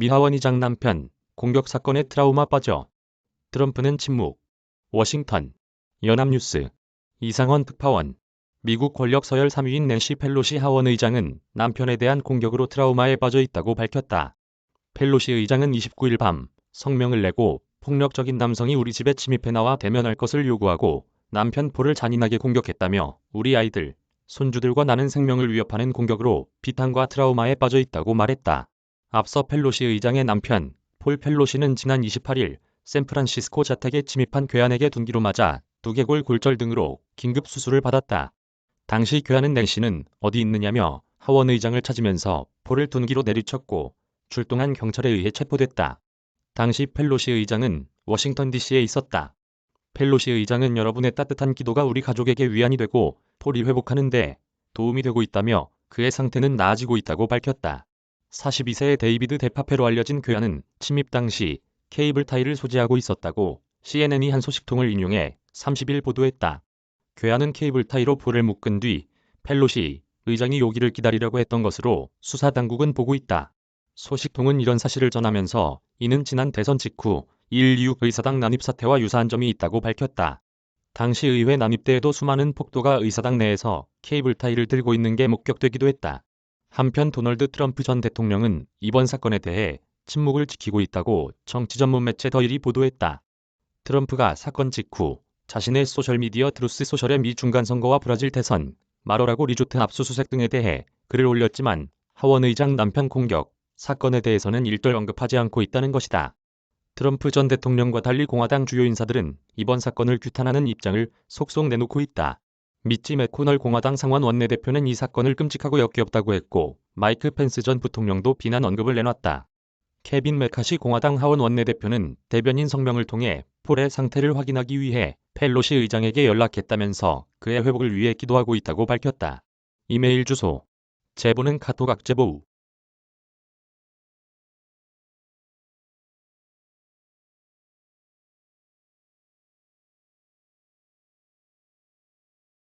미하원 의장 남편 공격 사건에 트라우마 빠져. 트럼프는 침묵. 워싱턴 연합뉴스 이상원 특파원 미국 권력 서열 3위인 낸시 펠로시 하원 의장은 남편에 대한 공격으로 트라우마에 빠져 있다고 밝혔다. 펠로시 의장은 29일 밤 성명을 내고 폭력적인 남성이 우리 집에 침입해 나와 대면할 것을 요구하고 남편 폴을 잔인하게 공격했다며 우리 아이들, 손주들과 나는 생명을 위협하는 공격으로 비탄과 트라우마에 빠져 있다고 말했다. 앞서 펠로시 의장의 남편 폴 펠로시는 지난 28일 샌프란시스코 자택에 침입한 괴한에게 둔기로 맞아 두개골 골절 등으로 긴급 수술을 받았다. 당시 괴한은 낸시는 어디 있느냐며 하원 의장을 찾으면서 폴을 둔기로 내리쳤고 출동한 경찰에 의해 체포됐다. 당시 펠로시 의장은 워싱턴 DC에 있었다. 펠로시 의장은 여러분의 따뜻한 기도가 우리 가족에게 위안이 되고 폴이 회복하는데 도움이 되고 있다며 그의 상태는 나아지고 있다고 밝혔다. 42세의 데이비드 데파페로 알려진 괴한은 침입 당시 케이블 타이를 소지하고 있었다고 CNN이 한 소식통을 인용해 30일 보도했다. 괴한은 케이블 타이로 폴을 묶은 뒤 펠로시 의장이 요기를 기다리려고 했던 것으로 수사 당국은 보고 있다. 소식통은 이런 사실을 전하면서 이는 지난 대선 직후 126 의사당 난입 사태와 유사한 점이 있다고 밝혔다. 당시 의회 난입 때에도 수많은 폭도가 의사당 내에서 케이블 타이를 들고 있는 게 목격되기도 했다. 한편 도널드 트럼프 전 대통령은 이번 사건에 대해 침묵을 지키고 있다고 정치 전문 매체 더일이 보도했다. 트럼프가 사건 직후 자신의 소셜미디어 트루스 소셜의 미 중간선거와 브라질 대선, 마로라고 리조트 압수수색 등에 대해 글을 올렸지만 하원 의장 남편 공격 사건에 대해서는 일절 언급하지 않고 있다는 것이다. 트럼프 전 대통령과 달리 공화당 주요 인사들은 이번 사건을 규탄하는 입장을 속속 내놓고 있다. 미치 맥코널 공화당 상원 원내대표는 이 사건을 끔찍하고 역겹다고 했고 마이크 펜스 전 부통령도 비난 언급을 내놨다. 케빈 메카시 공화당 하원 원내대표는 대변인 성명을 통해 폴의 상태를 확인하기 위해 펠로시 의장에게 연락했다면서 그의 회복을 위해 기도하고 있다고 밝혔다. 이메일 주소 제보는 카톡 악제보우